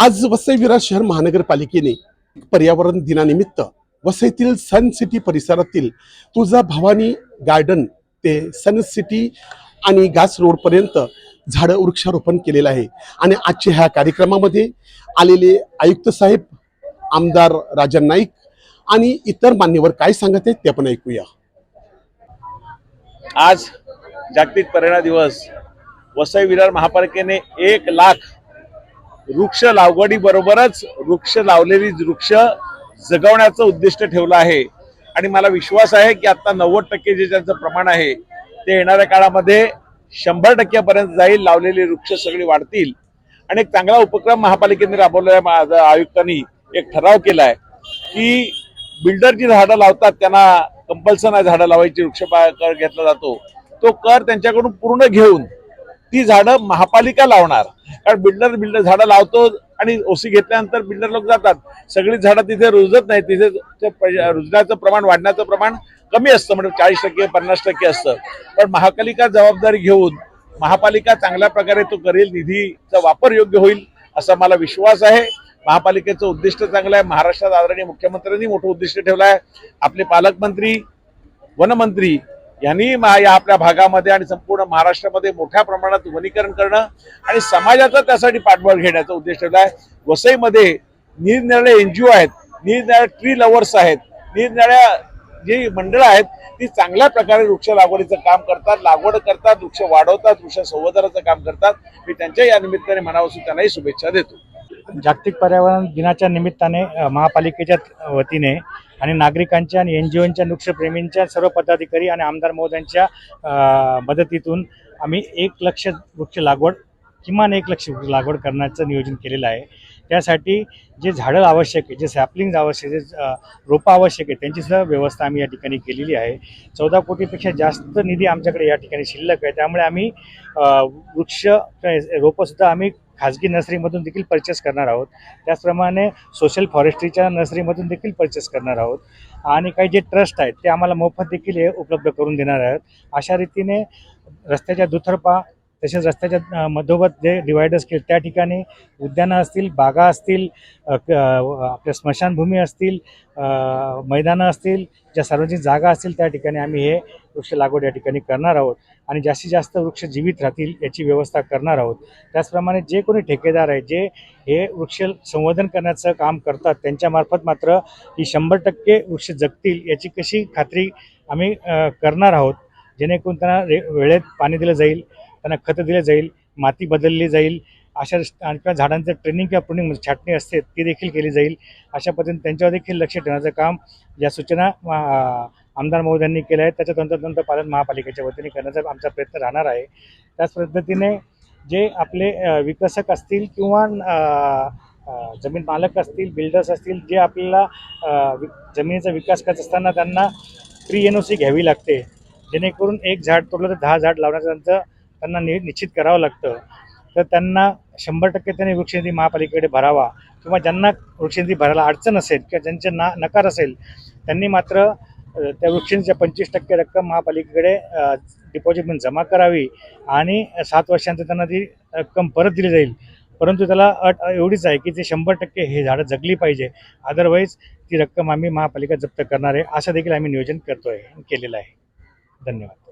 आज वसई विरार शहर महानगरपालिकेने पर्यावरण दिनानिमित्त वसईतील सन सिटी परिसरातील तुळजा भवानी गार्डन ते सन सिटी आणि गास रोडपर्यंत झाडं वृक्षारोपण केलेलं आहे. आणि आजच्या ह्या कार्यक्रमामध्ये आलेले आयुक्त साहेब आमदार राजन नाईक आणि इतर मान्यवर काय सांगत आहेत ते पण ऐकूया. आज जागतिक पर्यावरण दिवस वसई विरार महापालिकेने एक लाख वृक्ष लागवडीबरोबरच वृक्ष लावलेली वृक्ष जगवण्याचं उद्दिष्ट ठेवलं आहे. आणि मला विश्वास आहे की आता नव्वद टक्के जे ज्यांचं प्रमाण आहे ते येणाऱ्या काळामध्ये शंभर टक्क्यापर्यंत जाईल लावलेली वृक्ष सगळी वाढतील. आणि एक चांगला उपक्रम महापालिकेने राबवलेला आहे आयुक्तांनी एक ठराव केला आहे की बिल्डर जी झाडं लावतात त्यांना कंपल्सन आहे झाडं लावायची वृक्ष कर घेतला जातो. तो कर त्यांच्याकडून पूर्ण घेऊन ती झाडं महापालिका लावणार. कारण बिल्डर बिल्डर झाडं लावतो आणि ओसी घेतल्यानंतर बिल्डर लोक जातात. सगळी झाडं तिथे रुजत नाही तिथे ते प- रुजण्याचं प्रमाण वाढण्याचं प्रमाण कमी असतं. म्हणजे चाळीस टक्के पन्नास टक्के असतं. पण महापालिका जबाबदारी घेऊन महापालिका चांगल्या प्रकारे तो करेल निधीचा वापर योग्य होईल असा मला विश्वास आहे. महापालिकेचं उद्दिष्ट चांगलं आहे. महाराष्ट्रात आदरणीय मुख्यमंत्र्यांनी मोठं उद्दिष्ट ठेवलं आहे. आपले पालकमंत्री वनमंत्री यांनी मा- या आपल्या भागामध्ये आणि संपूर्ण महाराष्ट्रामध्ये मोठ्या प्रमाणात वनीकरण करणं आणि समाजाचा त्यासाठी पाठबळ घेण्याचा उद्देश ठेवला आहे. वसईमध्ये निरनिराळे एनजीओ आहेत निरनिराळे ट्री लवर्स आहेत निरनिराळ्या जी मंडळं आहेत ती चांगल्या प्रकारे वृक्ष लागवडीचं काम करतात लागवड करतात वृक्ष वाढवतात वृक्ष संवर्धनाचं काम करतात. मी त्यांच्या या निमित्ताने मनापासून त्यांनाही शुभेच्छा देतो. जागतिक पर्यावरण दिनाच्या निमित्ताने महापालिकेच्या वतीने आणि नागरिकांच्या आणि एन जी ओंच्या वृक्षप्रेमींच्या सर्व पदाधिकारी आणि आमदार महोदयांच्या मदतीतून आम्ही एक लक्ष वृक्ष लागवड किमान एक लक्ष वृक्ष लागवड करण्याचं नियोजन केलेलं आहे. त्यासाठी जे झाडं आवश्यक आहे जे सॅपलिंग आवश्यक आहे जे रोपं आवश्यक आहे त्यांची सुद्धा व्यवस्था आम्ही या ठिकाणी केलेली आहे. चौदा कोटीपेक्षा जास्त निधी आमच्याकडे या ठिकाणी शिल्लक आहे. त्यामुळे आम्ही वृक्ष रोपंसुद्धा आम्ही खाजगी नर्सरीमधून देखील परचेस करणार आहोत. त्याचप्रमाणे सोशल फॉरेस्ट्रीच्या नर्सरीमधून देखील परचेस करणार आहोत. आणि काही जे ट्रस्ट आहेत ते आम्हाला मोफत देखील हे उपलब्ध करून देणार आहेत. अशा रीतीने रस्त्याच्या दुतर्फा तसेच रस्त्याच्या मधोमध जे डिवायडर्स केले त्या ठिकाणी उद्यानं असतील बागा असतील आपल्या स्मशानभूमी असतील मैदानं असतील ज्या सार्वजनिक जागा असतील त्या ठिकाणी आम्ही हे वृक्ष लागवड या ठिकाणी करणार आहोत. आणि जास्तीत जास्त वृक्ष जीवित राहतील याची व्यवस्था करणार आहोत. त्याचप्रमाणे जे कोणी ठेकेदार आहे जे हे वृक्ष संवर्धन करण्याचं काम करतात त्यांच्यामार्फत मात्र ही शंभर टक्के वृक्ष जगतील याची कशी खात्री आम्ही करणार आहोत जेणेकरून त्यांना रे वेळेत पाणी दिलं जाईल त्यांना खतं दिले जाईल माती बदलली जाईल अशा किंवा झाडांचं ट्रेनिंग किंवा प्रुनिंग म्हणजे छाटणी असते ती देखील केली जाईल. अशा पद्धतीने त्यांच्यावर देखील लक्ष ठेवण्याचं काम या सूचना आमदार महोदयांनी केल्या आहेत त्याच्या तंत्रतंत पालन महापालिकेच्या वतीने करण्याचा आमचा प्रयत्न राहणार आहे. त्याच पद्धतीने जे आपले विकसक असतील किंवा जमीन मालक असतील बिल्डर्स असतील जे आपल्याला वि- जमिनीचा विकास करत असताना त्यांना प्री एन ओ सी घ्यावी लागते. जेणेकरून एक झाड तोडलं तर दहा झाड लावण्याचं त्यांचं त्यांना नि निश्चित करावं लागतं. तर त्यांना शंभर टक्के त्यांनी वृक्षनिधी महापालिकेकडे भरावा. किंवा ज्यांना वृक्षनिधी भरायला अडचण असेल किंवा ज्यांचे ना नकार असेल त्यांनी मात्र त्या वृक्षांच्या पंचवीस टक्के रक्कम महापालिकेकडे डिपॉझिट म्हणून जमा करावी आणि सात वर्षांतर त्यांना ती रक्कम परत दिली जाईल. परंतु त्याला अट एवढीच आहे की ते शंभर टक्के हे झाडं जगली पाहिजे. अदरवाईज ती रक्कम आम्ही महापालिका जप्त करणार आहे. असं देखील आम्ही नियोजन करतो आहे केलेलं आहे. धन्यवाद.